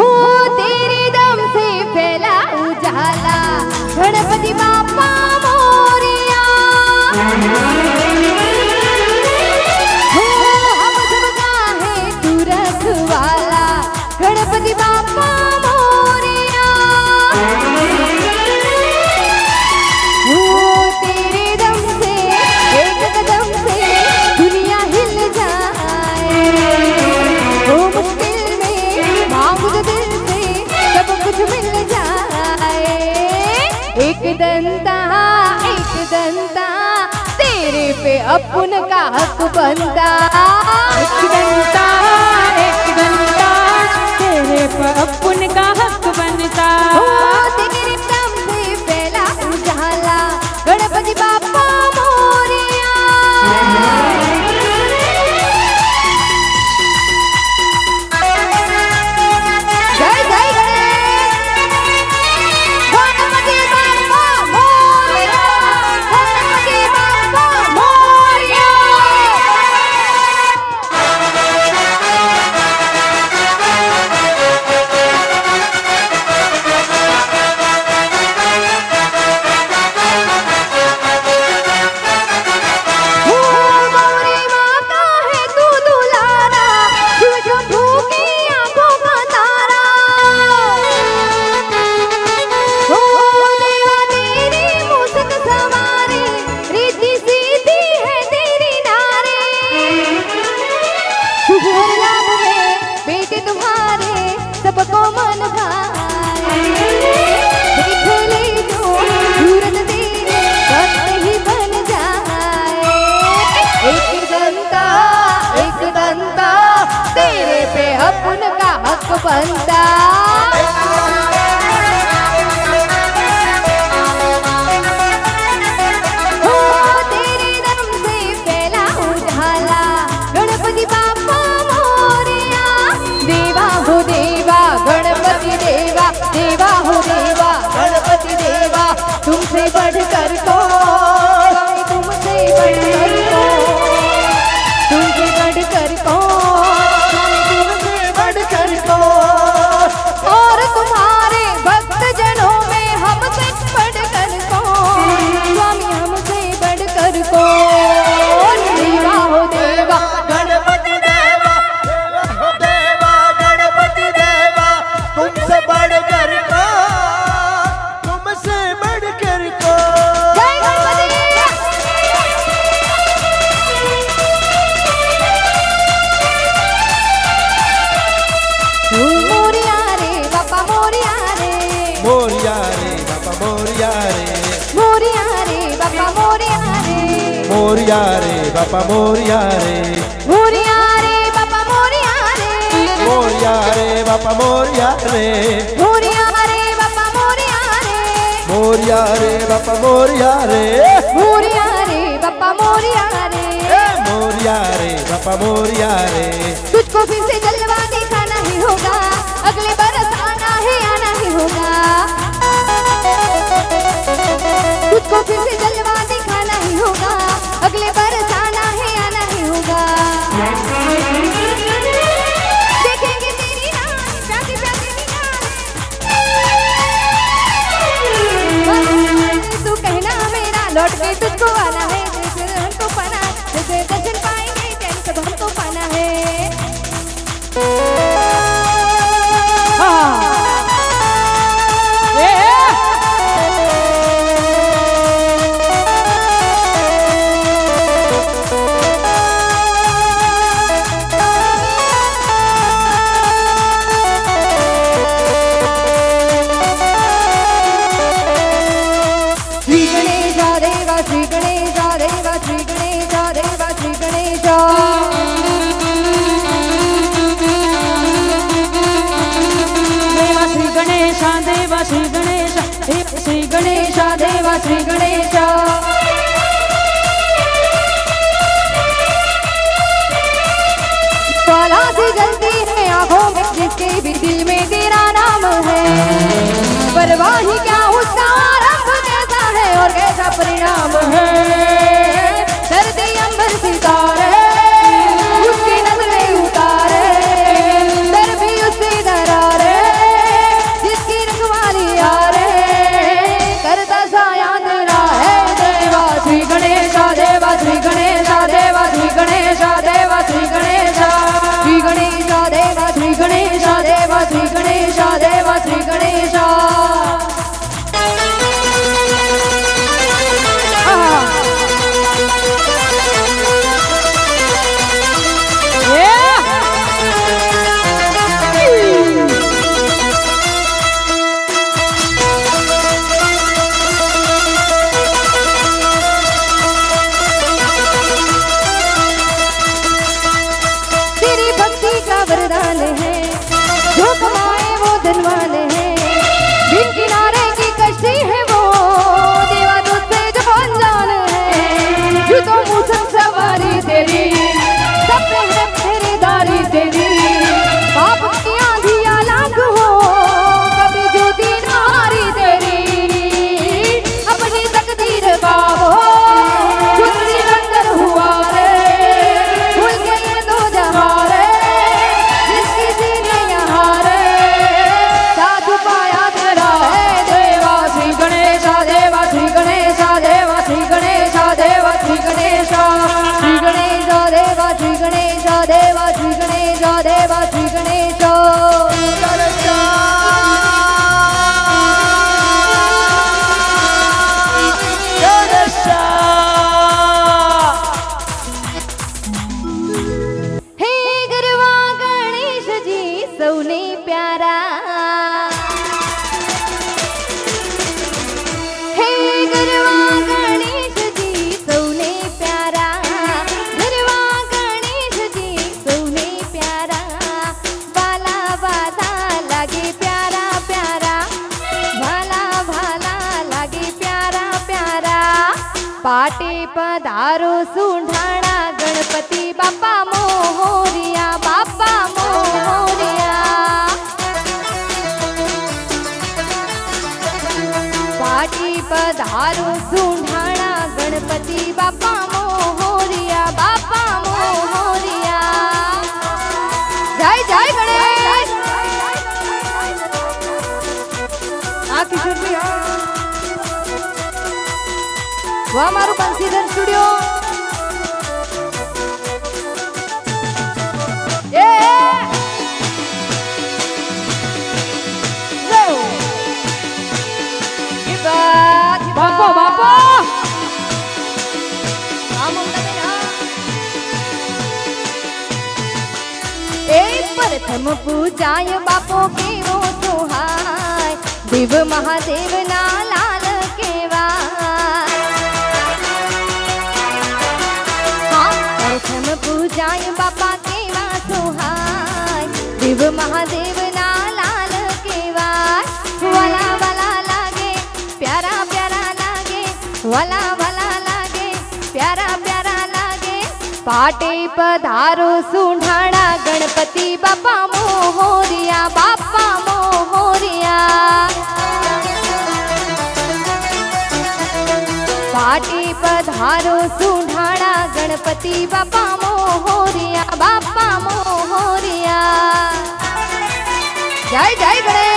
હું તેરી દમ સે ફેલા ઉજાલા दंता एक दंता तेरे पे अपन का हक बनता एक घंटा কর मोरिया रे बापा मोरिया रे। मोरिया रे बापा मोरिया रे। मोरिया रे बापा मोरिया रे। मोरिया रे बापा मोरिया रे। मोरिया रे बापा मोरिया रे। मोरिया रे बापा मोरिया रे। मोरिया रे बापा मोरिया रे। तुझको फिर से जलवा दिखाना ही होगा। अगले बरस आना है आना ही होगा। तुझको फिर से जलवा दिखाना ही होगा। अगले बार आना है आना ही होगा? देखेंगे तू कहना मेरा लौट के तुझको आना है। श्री गणेश, देवा श्री गणेश, देवा श्री गणेश ज्वाला सी जलती है भी दिल में तेरा नाम है। परवाही क्या उसका आरंभ कैसा है और कैसा परिणाम है? પધારો સુંઢાણા ગણપતિ બાપા મોહોરિયા બાપા મોહોરિયા. જય જય ગણેશ. આ કિશોર વાહ, મારું બંસીધર સ્ટુડિયો પ્રથમ પૂજાય બાપો કેવો સુહાય? દેવ મહાદેવ ના લાલ કેવા પ્રથમ પૂજાય બાપા કેવા સુહાય? દેવ મહાદેવ ના લાલ કેવા વાલા વાલા લાગે, પ્યારા પ્યારા લાગે, વાલા પાટે પધારો સુંઢાણા ગણપતિ બાપા મોહોરિયા બાપા મોહોરિયા પાટી પધારો સુંઢાણા ગણપતિ બાપા મોહોરિયા બાપા મોહોરિયા જય જય ગણેશ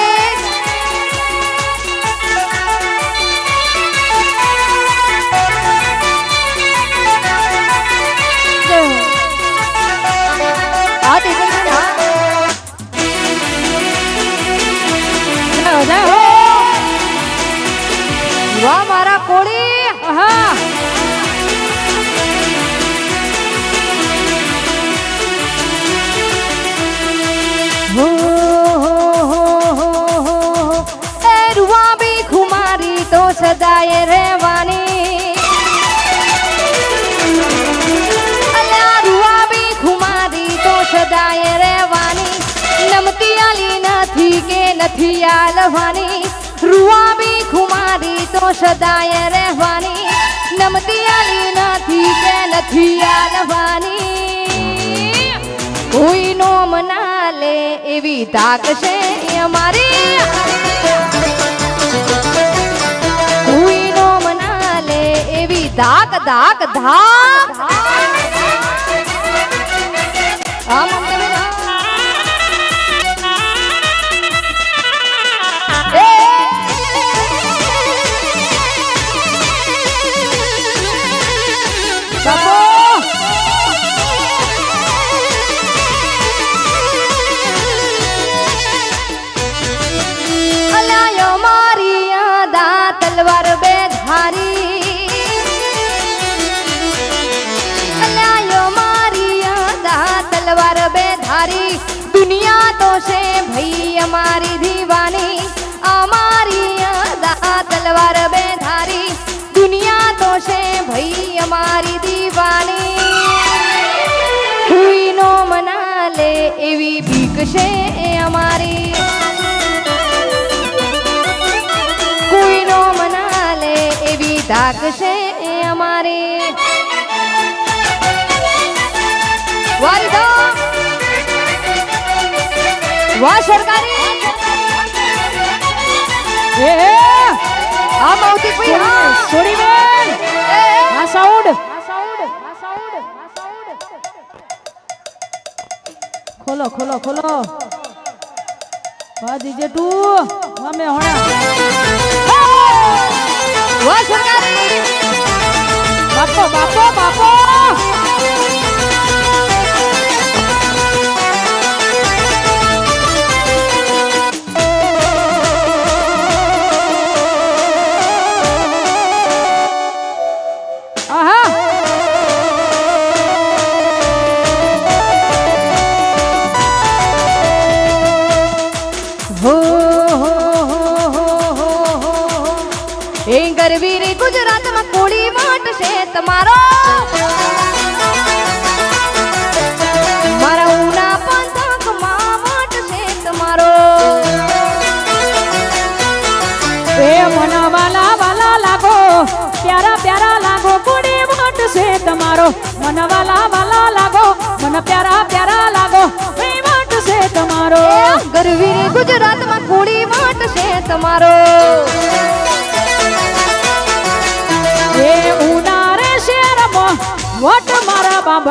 નથી આલવાની રૂવાબી ખુમારી તો સદાય રહેવાની. નમતી આલી નથી કે નથી આલવાની કોઈ નો મના લે એવી તાક છે અમારી. કોઈ નો મના એવી ધાક ધાક ધાક. આ મમતાબેન, તલવાર બે ધારી અલાયો મારી તલવાર બે ધારી દુનિયા તો છે ભઈ અમારી ધી છે ભાઈ અમારી દીવાની. કોઈનો મના લે એવી ભીખ છે એ અમારી. કોઈનો મના લે એવી ધાક છે એ અમારી. વારીદો વાહ સરકારી. એ આ મૌતી ભાઈ હા. છોડી બેન. આ સાઉન્ડ. ખોલો ખોલો ખોલો. વાહ દીજે તું અમે હોણા. વાહ બાપો બાપો બાપો. તમારો. મારા ઉના પંથકમાં વાટ છે તમારો. એ મન વાલા વાલા લાગો પ્યારા પ્યારા લાગો કોડી વાટ છે તમારો. મન વાલા વાલા લાગો મન પ્યારા પ્યારા લાગો વાટ છે તમારો. ગરવી ગુજરાતમાં કોળી વાટ છે તમારો.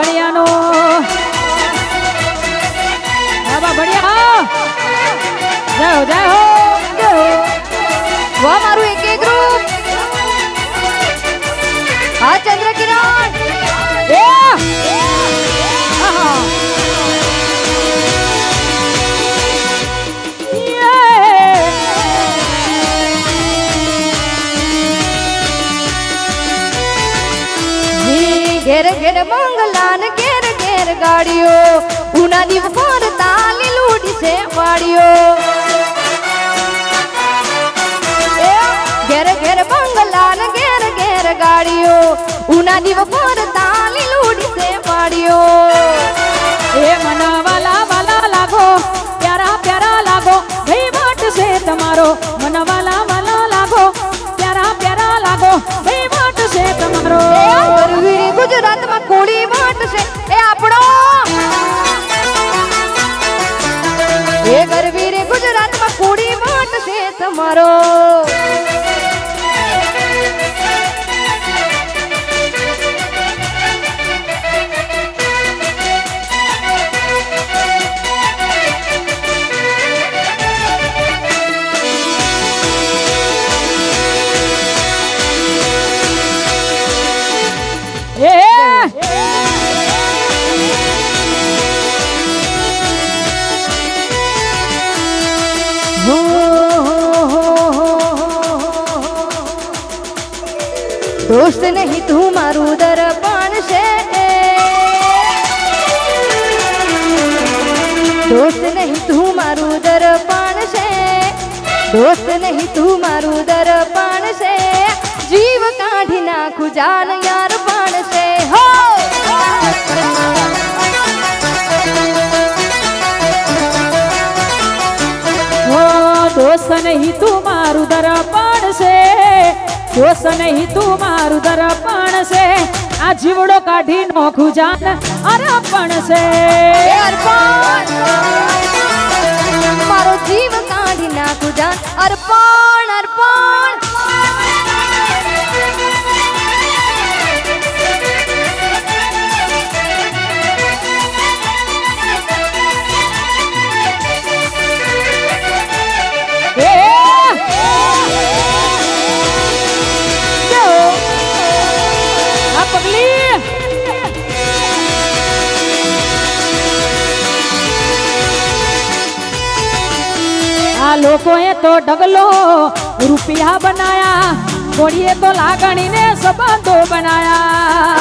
મારા બાબા ભણિયા જય હો જય હો જય હો. વાહ, મારું એક એક રૂપ. હા ચંદ્ર કિરણ એ ઘેર ઘેર ઘેર ઘેર ગાડીઓ. ઉના દીવ પર તાલી લૂડી છે વાડીઓ. ઘેર ઘેર ઘેર ને ઘેર ઘેર ગાડીઓ. ઉના દીવ પર તાલી લૂડી છે વાડીઓ. એ મના વાલા વાલા લાગો, પ્યારા પ્યારા લાગો, ભાઈ વાટ છે તમારો. મના વાલા વાલા લાગો, પ્યારા પ્યારા લાગો, ભાઈ વાટ છે તમારો. છે દોસ્ત નહીં તું મારું દર્પણ છે. દોસ્ત નહીં તું મારું દર્પણ છે. દોસ્ત નહીં તું મારું દર્પણ છે. જીવ કાઢી નાખું જાન યાર પણ છે. હો! દોસ્ત નહીં તું મારું દર્પણ છે. દોસ્ત નહીં તું મારું દર્પણ છે. આ જીવડો કાઢી નોખું જાન અર્પણ છે. અર્પણ. મારો જીવ કાઢી નાખું જાન અર્પણ અર્પણ. લોકોએ તો ઢગલો રૂપિયા બનાયા, કોળીએ તો લાગણીને સંબંધો બનાયા.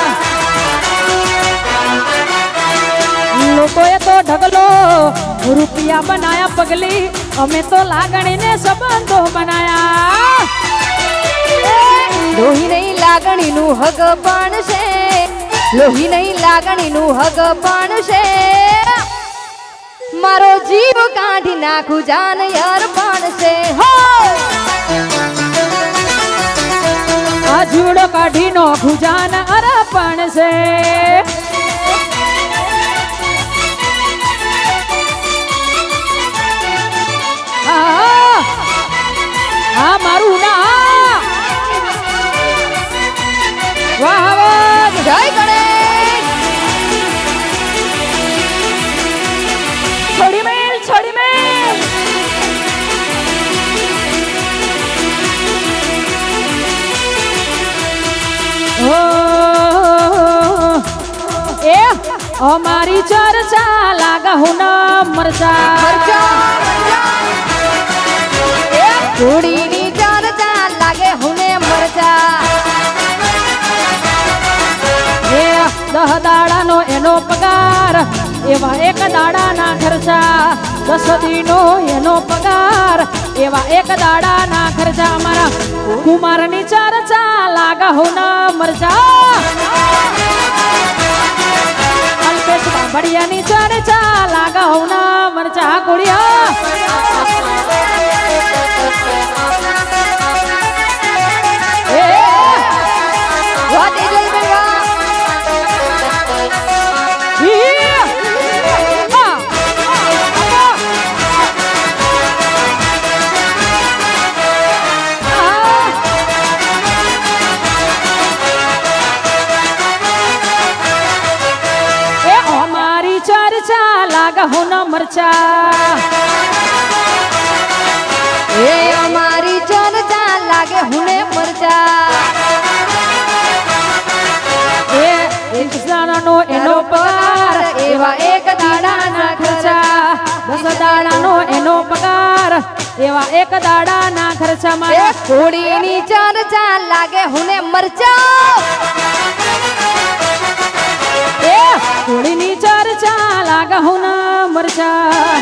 લોકોએ તો ઢગલો રૂપિયા બનાયા, પગલી અમે તો લાગણીને સંબંધો બનાયા. લોહી નહીં લાગણીનું હગ પણ છે, લોહી નહીં લાગણીનું હગ પણ છે. મારો જીવ કાઢી નાખું, જાન અર્પણ પણ છે, હો! આ જીવડો કાઢી નાખું, જાન અર્પણ છે. અમારી ચર્ચા લાગા હું મરચા ઘોડીની ચર્ચા લાગે હુને મરચા એ દહ દાડાનો એનો પગાર, એવા એક દાડાના ખર્ચા. દસ દીનો એનો પગાર, એવા એક દાડાના ખર્ચા. અમારા કુમારની ચર્ચા લાગા હું મરચા અલ્પેશ બાંભડિયાની ચર્ચા લાગા હું ના મરચા કુડિયા લાગા હોના મરચા. એ અમારી ચર્ચા લાગે હુને મરચા. એ એક એનો પગાર એવા એક દાડાના ખર્ચા. દસ દાડાનો એનો પગાર એવા એક દાડાના ખર્ચા એ મારા ઘોડીની ચર્ચા લાગે હુને મરચા. એ કોળીની ચર્ચા લાગા હું ના મરચા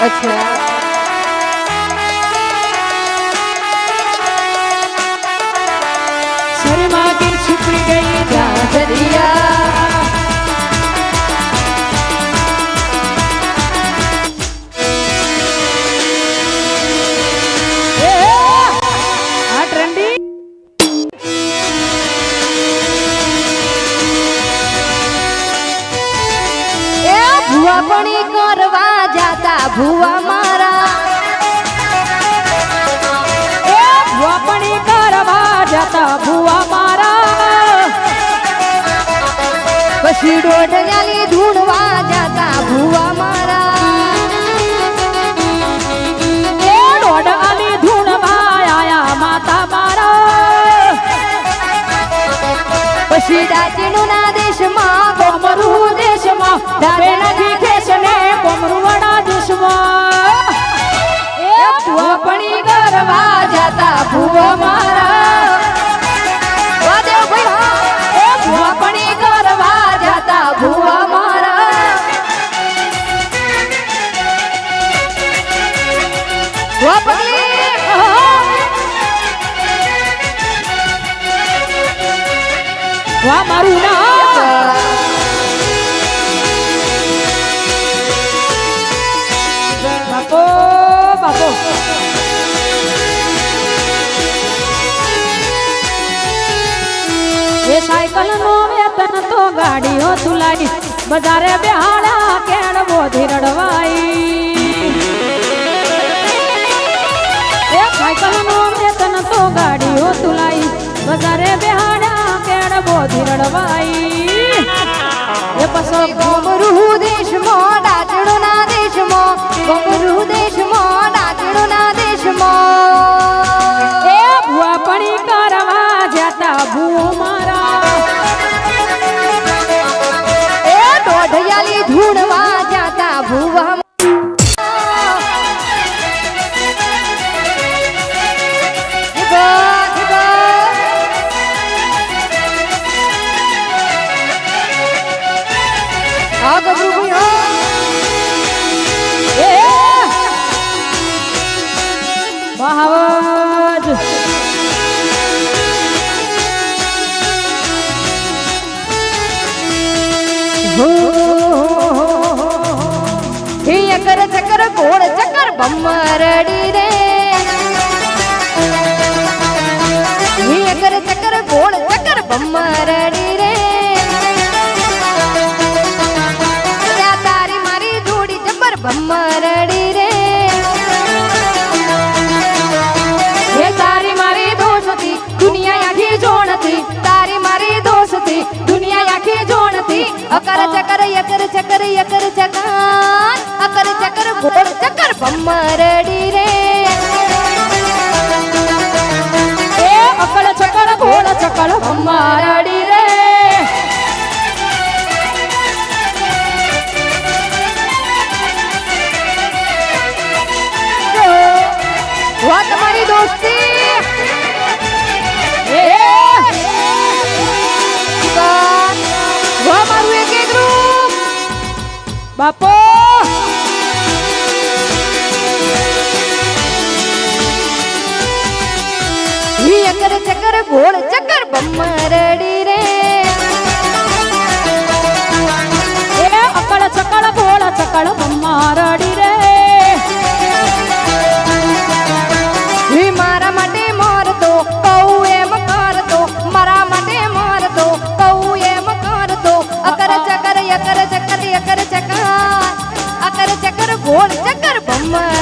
અચ્છા. શર્મા કે છુપી ગઈ જા દરિયા દોઢિયાલી ધૂણવા જાતા ભુવા મારા. દોડ આલી આયા માતા મારા. પછી દાચીનું ના દેશમાં કોમરૂ દેશમાં, ધાબે નથી ખેસને કોમરૂ વડા દેશમાં. એ ભુવા મારા. મારું ના બાપો બાપો. એ સાયકલ નો વેતન તો ગાડીઓ તુલાઈ બજારે બેહાડા કેણ બોધી રડવાઈ. એ સાયકલ નો વેતન તો ગાડીઓ તુલાઈ બજારે બેહાડા ગમરૂ દેશમાં ડાચડોના દેશમાં ગમરૂ દેશમાં. બમ્મરડી રે. ચકર ચકર ગોળ ચકર બમરડી રે. તારી મારી જોડી જબર બમરડી રે. હે તારી મારી દોષથી દુનિયા આખી જોણથી તારી મારી દોષથી દુનિયા આખી જોણથી અકર ચકર, યકર ચકર યકર ચકર. ચકર બમ્મરડી રે. એ અકળ ચકળ, ઘોળ ચકળ બમ્મરડી રે. વાહ તમારી દોસ્તી. એ વાહ મારું એક એક રૂપ. બાપો. ઈ અકર ચકર, ગોળ, ચકર બમ્મરડી રે. એ અકળ, ચકળ, ગોળ, ચકળ મમ્મારડી રે. ઈ મારા માટે મારતો કહું એમ કરતો, મારા માટે કરતો. અકર, ચકર ચકર ચકર ચકર, ગોળ, ચકર, બમ્મર